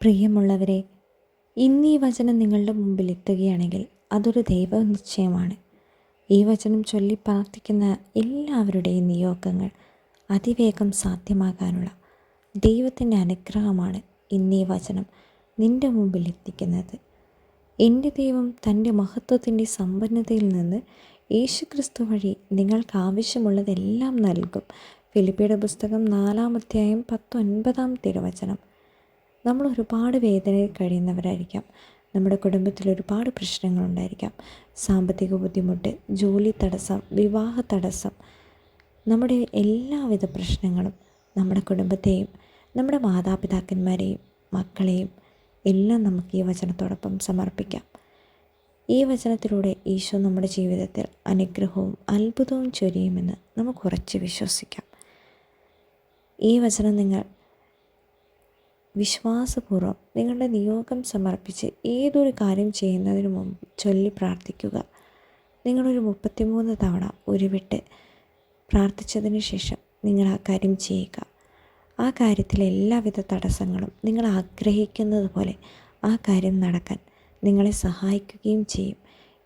പ്രിയമുള്ളവരെ ഇന്ന് ഈ വചനം നിങ്ങളുടെ മുമ്പിൽ എത്തുകയാണെങ്കിൽ അതൊരു ദൈവ നിശ്ചയമാണ്. ഈ വചനം ചൊല്ലി പ്രാർത്ഥിക്കുന്ന എല്ലാവരുടെയും നിയോഗങ്ങൾ അതിവേഗം സാധ്യമാകാനുള്ള ദൈവത്തിന്റെ അനുഗ്രഹമാണ് ഇന്ന് ഈ വചനം നിന്റെ മുമ്പിൽ എത്തിക്കുന്നത്. എന്റെ ദൈവം തന്റെ മഹത്വത്തിന്റെ സമ്പന്നതയിൽ നിന്ന് യേശുക്രിസ്തു വഴി നിങ്ങൾക്ക് ആവശ്യമുള്ളതെല്ലാം നൽകും. ഫിലിപ്പിയുടെ പുസ്തകം നാലാമധ്യായം പത്തൊൻപതാം തിരുവചനം. നമ്മൾ ഒരുപാട് വേദനയിൽ കഴിയുന്നവരായിരിക്കാം. നമ്മുടെ കുടുംബത്തിൽ ഒരുപാട് പ്രശ്നങ്ങളുണ്ടായിരിക്കാം. സാമ്പത്തിക ബുദ്ധിമുട്ട് ജോലി തടസ്സം വിവാഹ തടസ്സം നമ്മുടെ എല്ലാവിധ പ്രശ്നങ്ങളും നമ്മുടെ കുടുംബത്തെയും നമ്മുടെ മാതാപിതാക്കന്മാരെയും മക്കളെയും എല്ലാം നമുക്ക് ഈ വചനത്തോടൊപ്പം സമർപ്പിക്കാം. ഈ വചനത്തിലൂടെ ഈശോ നമ്മുടെ ജീവിതത്തിൽ അനുഗ്രഹവും അത്ഭുതവും ചൊരിയുമെന്ന് നമുക്ക് ഉറച്ച് വിശ്വസിക്കാം. ഈ വചനം നിങ്ങൾ വിശ്വാസപൂർവം നിങ്ങളുടെ നിയോഗം സമർപ്പിച്ച് ഏതൊരു കാര്യം ചെയ്യുന്നതിന് മുമ്പ് ചൊല്ലി പ്രാർത്ഥിക്കുക. നിങ്ങളൊരു മുപ്പത്തിമൂന്ന് തവണ ഉരുവിട്ട് പ്രാർത്ഥിച്ചതിന് ശേഷം നിങ്ങൾ ആ കാര്യം ചെയ്യുക. ആ കാര്യത്തിലെ എല്ലാവിധ തടസ്സങ്ങളും നിങ്ങൾ ആഗ്രഹിക്കുന്നത് പോലെ ആ കാര്യം നടക്കാൻ നിങ്ങളെ സഹായിക്കുകയും ചെയ്യും.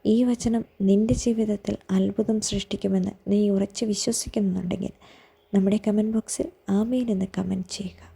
ഈ വചനം നിന്റെ ജീവിതത്തിൽ അത്ഭുതം സൃഷ്ടിക്കുമെന്ന് നീ ഉറച്ച് വിശ്വസിക്കുന്നുണ്ടെങ്കിൽ നമ്മുടെ കമന്റ് ബോക്സിൽ ആമേൻ എന്ന് കമന്റ് ചെയ്യുക.